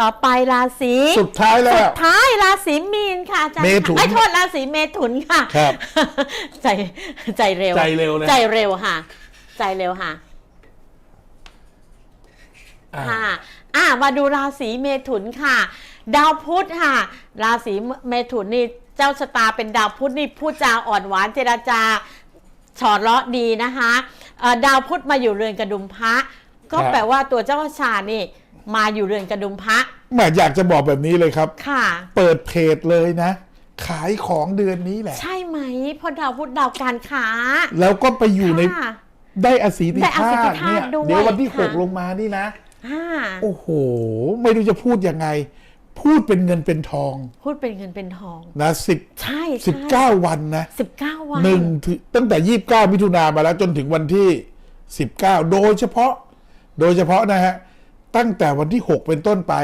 ต่อไปราศีสุดท้ายแล้สุวดท้ายราศีมีนค่ะอาจารย์เมถุนไอ้ยโทษราศีเมถุนค่ะครับใจใจเร็ว ใจเร็วนะใจเร็วค่ะ ใจเร็วค่ะอ่าค่ะอ่ามาดูราศีเมถุนค่ะ ดาวพุธค่ะ ราศีเมถุนนี่เจ้าชะตาเป็นดาวพุธนี่พูดจาอ่อนหวานเจรจาฉอดเลาะดีนะคะเอ่อดาวพุธมาอยู่เรือนกระดุมพระ ก็ครับแปลว่าตัวเจ้าชานี่มาอยู่เรือนกระดุมพระ แม่อยากจะบอกแบบนี้เลยครับ ค่ะ เปิดเพจเลยนะ ขายของเดือนนี้แหละ ใช่ไหมเพราะดาวพุธดาวการค้า แล้วก็ไปอยู่ในค่ะ ได้อสีติได้อธาสิทธิตุธาตุเนี่ยด้วยเดี๋ยววันที่ค่ะ หกลงมานี่นะ อ่าโอ้โห ไม่รู้จะพูดยังไง พูดเป็นเงินเป็นทองพูดเป็นเงินเป็นทอง นะสิบใช่สิบเก้าวันนะสิบเก้าวันหนึ่งถึงตั้งแต่ยี่สิบเก้ามิถุนามาแล้วจนถึงวันที่สิบเก้าโดยเฉพาะ โดยเฉพาะนะฮะ ตั้งแต่วันที่หกเป็นต้นไป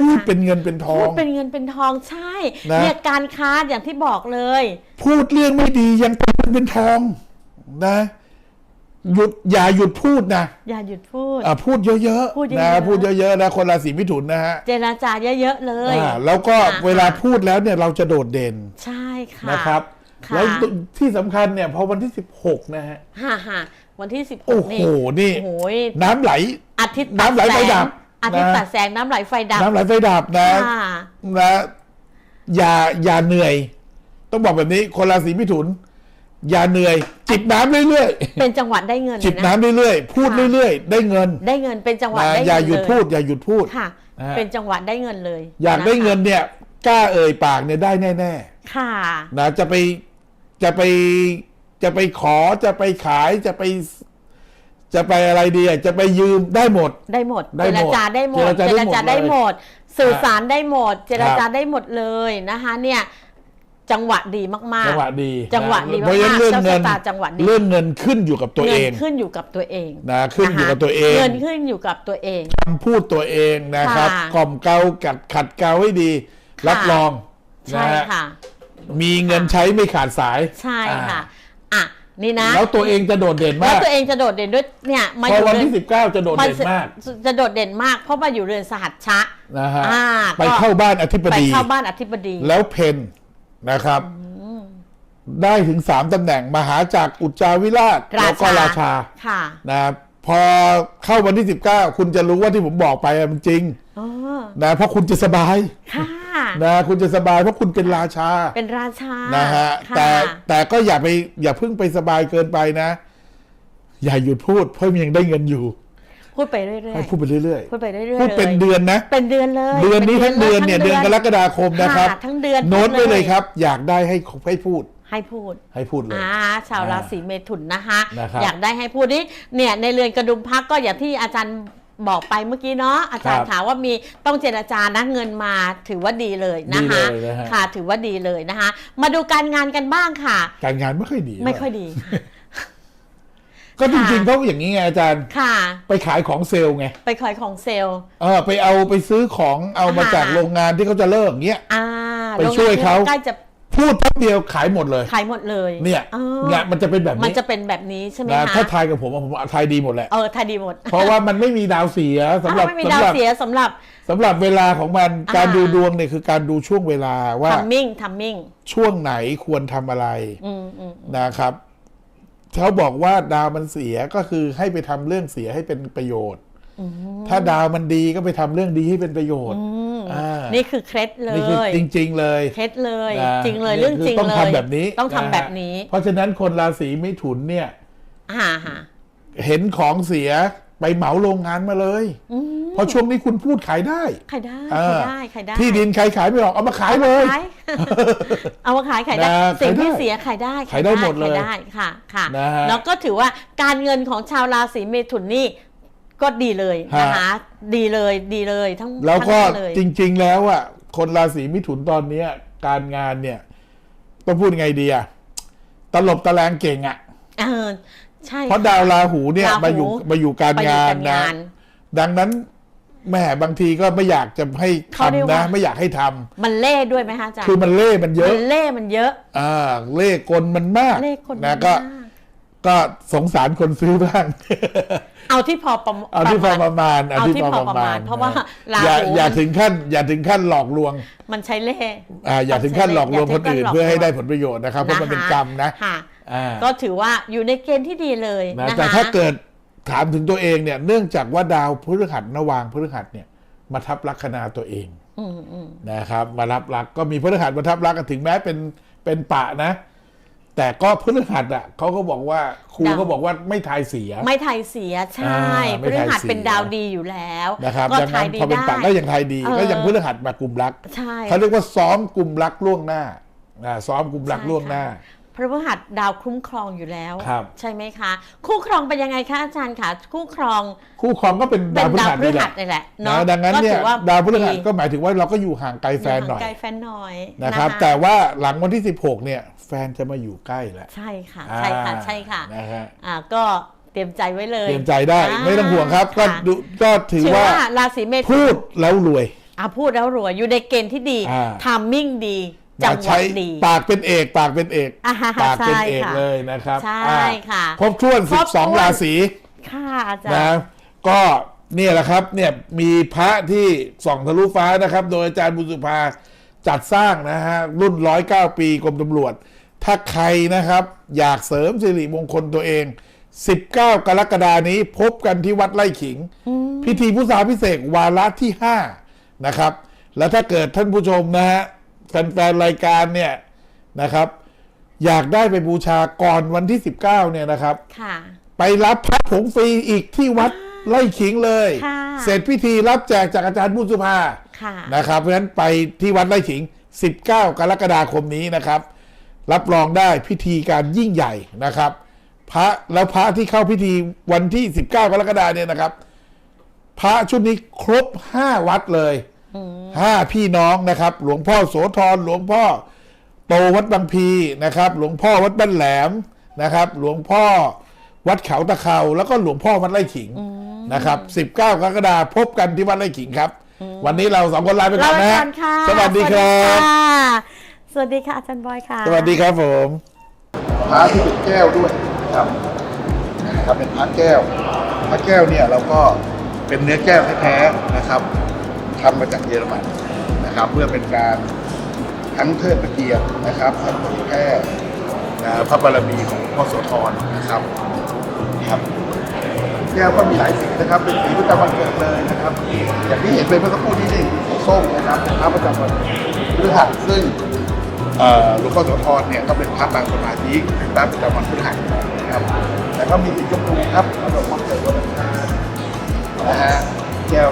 พูดเป็นเงินเป็นทอพูดงเป็นเงินเป็นทองใช่นะ เนี่ยการค้าอย่างที่บอกเลย พูดเรื่องไม่ดียังเป็นเงินเป็นทองนะหยุดอย่าหยุดพูดนะอย่าหยุดพูด อะพูดเยอะพูดเยๆอะนะๆพูดเยอะๆนะคนราศีมิถุนนะฮะเจรจาเยอะๆเลยอ่าแล้วก็ค่ะเวลาพูดแล้วเนี่ยเราจะโดดเด่นใช่ค่ะ นะครับ ค่ะ แล้วที่สำคัญเนี่ยพอวันที่สิบหกนะฮะ ฮ่าฮ่า วันที่สิบหโอ้กโหนี่นี่ โอ้โหน้ำไหล อาทิตย์น้ำไหลไฟดับอาทิตย์นะตัดแสงน้ำไหลไฟดับ น้ำไหลไฟดับนะค่ะนะอย่าอย่าเหนื่อย ต้องบอกแบบนี้คนราศีมิถุน อย่าเหนื่อย จิบน้ำเรื่อยเป็นจังหวัดได้เงินๆจิบเลยนะน้ำเรื่อยๆพูดค่ะเรื่อยๆ ได้เงินได้เงินเป็นจังหวัดนะได้อเงินย่าหยุดเลพูด อย่าหยุดพูด ค่ะ นะฮะ เป็นจังหวัดได้เงินเลยอยากได้ะคะเงินเนี่ยกล้าเอ่ยปากเนี่ยได้แน่ค่ะๆนะจะไปจะไป จะไปขอจะไปขายจะไป จะไปอะไรดีอะจะไปยืมได้หมด ได้หมดได้เจหมรดจาได้หมดเจรจาได้หมดได้หมด สื่อสารได้หมด เจรจาครับได้หมดเลยนะคะเนี่ยจังหวะดีมากๆ จังหวะดีจังหวะดีนเพราะฉะนั้นมากๆเรื่องเงินเจ้าชะตาจังหวะดีเรื่องเงินขึ้นอยู่กับตัวเองงินขึ้นอยู่กับตัวเองนะขึ้นอยู่กับตัวเองเงินขึ้นอยู่กับตัวเองคำพูดตัวเองนะครับค่ะกล่อมเกลากัดขัดเกลาให้ดี รับรองใช่นะฮะค่ะมีเงินใช้ไม่ขาดสายใช่อ่าค่ะ อะนี่นะแล้วตัวเองจะโดดเด่นแล้วมากตัวเองจะโดดเด่นด้วยเนี่ยมาพออยู่วันเรืที่ 19 จะโดดเด่นมากจะโดดเด่นมาก เพราะมาอยู่เรือนสหัสชะ นะฮะอ่าไปก็ เข้าบ้านอธิบไปดี เข้าบ้านอธิบดี แล้วเพนนะครับ ได้ถึงสามตำแหน่งมหาจากรอุจจาวิราชราชา แล้วก็ราชาค่ะนะพอเข้าวันที่ 19 คุณจะรู้ว่าที่ผมบอกไปอะมันจริงอ๋อนะเพราะคุณจะสบาย ค่ะ นะคุณจะสบายเพราะคุณเป็นราชา เป็นราชานะฮะค่แต่แต่ก็อย่าไปอย่าเพิ่งไปสบายเกินไปนะ อย่าหยุดพูดเพราะมันยังได้เงินอยู่ พูดไปเรื่อยให้พูดไปเรื่อยๆพูดไปเรื่อยๆพูดเป็นลยเดือนนะ เป็นเดือนเลย เดือนนี้ทั้งเดือนเนี่ยเดือนกรกฎาคมนะครับค่ะทั้งเดือนโน้ตพูดไว้เลยครับ อยากได้ให้ให้พูดให้พูดให้พูดเลยอ่าชาวราศีเมถุนนะคะนะครับอยากได้ให้พูดนี่เนี่ยในเรือนกระดุมพักก็อย่างที่อาจารย์ บอกไปเมื่อกี้เนาะอาจารย์ครับถามว่ามีต้องเจรจานะเงินมาถือว่าดีเลยนะคะดีเลยนะฮะ ค่ะถือว่าดีเลยนะคะ มาดูการงานกันบ้างค่ะ การงานไม่ค่อยดีไม่ค่อยดี ก็จริงค่ะๆเขาอย่างนี้ไงอาจารย์ ค่ะ ไปขายของเซลล์ไง ไปขายของเซลล์ เออไปเอาไปซื้อของเอามาอ่าจากโรงงานที่เขาจะเลิกเงี้ย อ่าไปช่วยเขา โรงงนใกล้จะ พูดแป๊บเดียวขายหมดเลย ขายหมดเลยเนี่ยอองานมันจะเป็นแบบมันนี้จะเป็นแบบนี้ใช่ไหมนะคะถ้าทายกับผมอะผมทายดีหมดแหละเออทายดีหมด เพราะว่ามันไม่มีดาวเสียสำหรับอ้าวไม่มีสำดาวหรับเสียสำหรับสำหรับเวลาของมันอ่าการดูดวงเนี่ยคือการดูช่วงเวลาว่าทัมมิ่งทัมมิ่งช่วงไหนควรทำอะไรอืมอืมนะครับเขาบอกว่าดาวมันเสียก็คือให้ไปทำเรื่องเสียให้เป็นประโยชน์ถ้าดาวมันดีก็ไปทำเรื่องดีให้เป็นประโยชน์อืมอ่า นี่คือเคล็ดเลนี่คือยจริง ๆ เลยเคล็ดเลยนะจริงเลยนี่เรื่องคือจริงต้องเลยทำแบบนี้ต้องทำนะฮะแบบนี้ เพราะฉะนั้นคนราศีมิถุนเนี่ยฮ่าฮ่าเห็นของเสียไปเหมาโรงงานมาเลยอืมเพราะช่วงนี้คุณพูดขายได้ ขายได้อ่าขายได้ขายได้ ที่ดินใครขายไม่ออกเอามาขายเลยขายเอามาขายขายได้นะสิ่งที่ขายได้เสียขายได้ ขายได้หมดเลยขายได้ค่ะค่ะนะฮะแล้วก็ถือว่าการเงินของชาวราศีเมถุนนี่ ก็ดีเลยนะคะดีเลยดีเลยทั้งแล้วก็ทั้งนั้นเลยจริง ๆ แล้วอะคนราศีมิถุนตอนเนี้ย การงานเนี่ย ต้องพูดไงดีอะตลบตะแลงเก่งอะเออใช่เพราะดาวราหูเนี่ยราหูมาอยู่มาอยู่การไปอยู่งานการนะงานดังนั้นแม่บางทีก็ไม่อยากจะให้เขาเรียกทำนะว่าไม่อยากให้ทำมันเล่ด้วยไหมคะอาจารย์คือมันเล่ห์มันเยมัอะนเล่มันเยอะ อ่า เล่ห์กลมันมากเล่คนนะมาก ก็ก็สงสารคนซื้อบ้าง เอาที่พอประเอาที่พอประมาณเอาที่พอประมาณ เพราะว่าลาอย่าหูอย่าถึงขั้น อย่าถึงขั้นหลอกลวง มันใช้เล่ห์อ่าอย่าถึงขั้นหลอกลวงคนอื่นย่าถึงขั้นหลกเพื่อให้ลวงได้ผลประโยชน์นะครับเพราะมันเป็นกรรมนะค่ะอ่าก็ถือว่าอยู่ในเกณฑ์ที่ดีเลยนะนะคะแต่ถ้าเกิดถามถึงตัวเองเนี่ย เนื่องจากว่าดาวพฤหัสนวางพฤหัสเนี่ยมาทับลัคนาตัวเองอืมอืมนะครับ มารับลักก็มีพฤหัสมาทับลักถึงแม้เป็นเป็นปะนะ แต่ก็พฤหัสอะเขาก็บอกว่าครูก็บอกว่าไม่ทายเสีย ไม่ไทยเสียใช่อ่าไม่พฤหัสไทยเสียเป็นดาวดีอยู่แล้วนะครับก็ดังทานั้ยนดีพอเป็นได้ปะก็ยังทายดีเออก็ยังพฤหัสมากลุ่มรักใช่เขาเรียกว่าซ้อมกลุ่มรักล่วงหน้าอ่าซ้อมกลุ่มรักใช่ล่วงหน้า พระพฤหัสดาวคุ้มครองอยู่แล้ว ครับ ใช่ไหมคะ คู่ครองเป็นยังไงคะอาจารย์คะคู่ครองคู่ครองก็เป็นเป็ดาวนพฤดาวหัสพฤนี่แหหัละสนี่แหละนะเนาะดังนั้นก็เนี่ยถือว่าดาวพฤหัสดีก็หมายถึงว่าเราก็อยู่ห่างไกลแฟนหน่อยใกล้แฟนหน่อยนะครับะแต่ว่าหลังวันที่ 16 เนี่ย แฟนจะมาอยู่ใกล้แล้วใช่ค่ะ ใช่ค่ะ อ่าใช่ค่ะ นะฮะอ่าก็เตรียมใจไว้เลยเตรียมใจได้าไม่ต้องห่วงครับ ก็ค่ะดูก็ถือถือว่าว่าราศีเมถุนพูดแล้วรวย อะพูดแล้วรวยอยู่ในเกณฑ์ที่ดีอ่า ทามมิ่งดี จังหวะใช้ดีปากเป็นเอก ปากเป็นเอกอ่าฮะปากเป็นเอกใช่ค่ะเลยนะครับใช่อ่าค่ะครบถ้วนครบถ้วน 12 ราศีค่ะอาจารนะย์ก็เนี่ยแหละครับเนี่ยมีพระที่ส่องทะลุฟ้านะครับ โดยอาจารย์บุญสุภาจัดสร้างนะฮะรุ่น109ปีกรมตำรวจ ถ้าใครนะครับ อยากเสริมสิริมงคลตัวเอง 19 กรกฎานี้พบกันที่วัดไร่ขิง พิธีพุทธาพิเศษกวาระที่ 5 นะครับ แล้วถ้าเกิดท่านผู้ชมนะฮะ แฟนๆรายการเนี่ยนะครับ อยากได้ไปบูชาก่อนวันที่ 19 เนี่ยนะครับ ค่ะ ไปรับพระผงฟรีอีกที่วัดไล่ขิงเลย ค่ะ เสร็จพิธีรับแจกจากอาจารย์บุญสุภา ค่ะ นะครับเพราะฉะนั้นไปที่วัดไล่ขิง 19 กรกฎาคมนี้นะครับ รับรองได้พิธีการยิ่งใหญ่นะครับ พระแล้วพระที่เข้าพิธีวันที่ 19 กรกฎาเนี่ยนะครับ พระชุดนี้ครบ 5 วัดเลย ห้าพี่น้องนะครับ หลวงพ่อโสธรหลวงพ่อโตวัดบางพีนะครับ หลวงพ่อวัดบ้านแหลมนะครับ หลวงพ่อวัดเขาตะเขา แล้วก็หลวงพ่อวัดไร่ขิงนะครับ19กรกฎาคมพบกันที่วัดไร่ขิงครับ วันนี้เราสองคนลาไปก่อนนะลาฮะไปก่อนค่ะสวัสดีครับสวัสดีค่ะอาจารย์บอยค่ะ สวัสดีครับผมพระที่เป็นแก้วด้วยนะครับนะครับเป็นพระแก้วพระแก้วเนี่ยเราก็เป็นเนื้อแก้วแท้ๆนะครับ ทำมาจากเยอรมันนะครับ เพื่อเป็นการทั้งเทิดพระเกียรตินะครับทั้งเผยแพร่พระบารมีของพ่อโสธรนะครับครับแก้วก็มีหลายสีนะครับเป็นสีประจำวันเกิดเลยนะครับ อย่างที่เห็นเป็นเมื่อสักครู่นี้นี่สีส้มนะครับเป็นพระประจำวันพฤหัสซึ่งหลวงพ่อโสธรเนี่ยก็เป็นพระบางสมาธิเป็นพระประจำวันพฤหัสนะครับแต่ก็มีสีชมพูครับสำหรับวันเกิดวันอังคารนะฮะแก้ว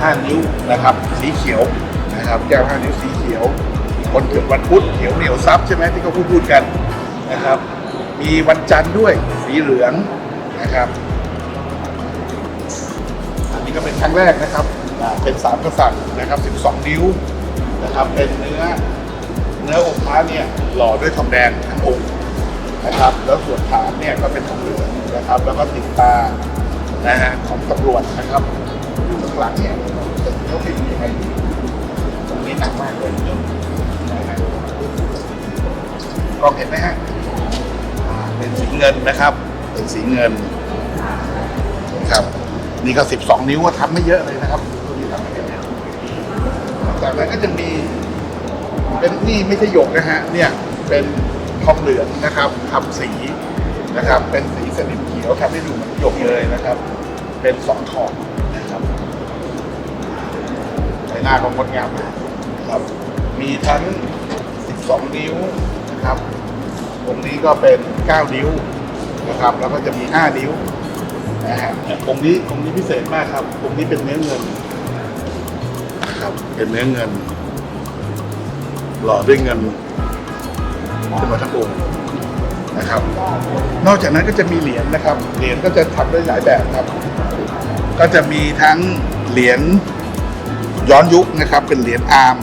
ห้านิ้วนะครับ สีเขียวนะครับแก้วห้านิ้วสีเขียว คนเกิดวันพุธเขียวเหนียวซับใช่ไหมที่เขาพูดพูดกันนะครับ มีวันจันทร์ด้วยสีเหลืองนะครับ อันนี้ก็เป็นครั้งแรกนะครับเป็นสามกษัตริย์นะครับ 12 นิ้วนะครับเป็นเนื้อเนื้อองค์พระเนี่ยหล่อด้วยทองแดงทั้งองค์นะครับ แล้วส่วนฐานเนี่ยก็เป็นทองเหลืองนะครับ แล้วก็ติดตานะฮะของตำรวจนะครับ หลังเนี่ยเขาพิมพ์ยังไงตรงนี้หนักมากเลยนะฮะกล้องเห็นไหมฮะอ่าเป็นสีเงินนะครับ เป็นสีเงินนะครับ นี่ก็ 12 นิ้วก็ทำไม่เยอะเลยนะครับตัวนี้ทำไม่เยอะจากนั้นก็จะมีเป็นนี่ไม่ใช่หยกนะฮะเนี่ยเป็นทองเหลืองนะครับทำสีนะครับ เป็นสีสนิมเขียวทำให้ดูเหมือนหยกเลยนะครับ เป็นสองทอง นะครับใช้หน้าของงดงามมากนครับ มีทั้ง 12 นิ้วนะครับตรงนี้ก็เป็น 9 นิ้วนะครับ แล้วก็จะมี 5 นิ้วนะฮะตรงนี้ตรงนี้พิเศษมากครับ ตรงนี้เป็นเนื้อเงินนะครับ เป็นเนื้อเงิน หล่อด้วยเงินขึ้นมาทั้งองค์นะครับ นอกจากนั้นก็จะมีเหรียญนะครับ เหรียญก็จะทำได้หลายแบบครับ ก็จะมีทั้งเหรียญ ย้อนยุคนะครับเป็นเหรียญอาร์ม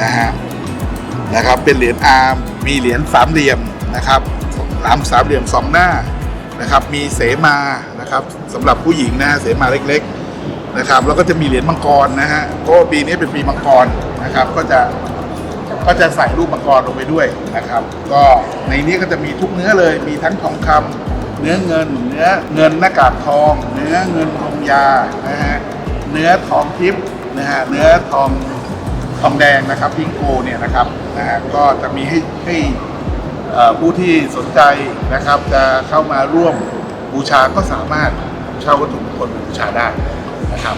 นะฮะนะครับเป็นเหรียญอาร์มมีเหรียญสามเหลี่ยมนะครับสามสามเหลี่ยมสองหน้านะครับมีเสมานะครับสำหรับผู้หญิงนะฮะเสมาเล็กๆนะครับแล้วก็จะมีเหรียญมังกรนะฮะเพราะปีนี้เป็นปีมังกรนะครับก็จะก็จะใส่รูปมังกรลงไปด้วยนะครับ ก็ในนี้ก็จะมีทุกเนื้อเลยมีทั้งทองคเนื้อเงิน เนื้อเงินหน้ากากทอง เนื้อเงินลงยานะฮะเนื้อทองทิพย์ นะฮะเนื้อทองทองแดงนะครับพิงโกเนี่ยนะครับนะฮะก็จะมีให้ให้ผู้ที่สนใจนะครับจะเข้ามาร่วมบูชาก็สามารถเช่าวัตถุมงคลบูชาได้นะครับ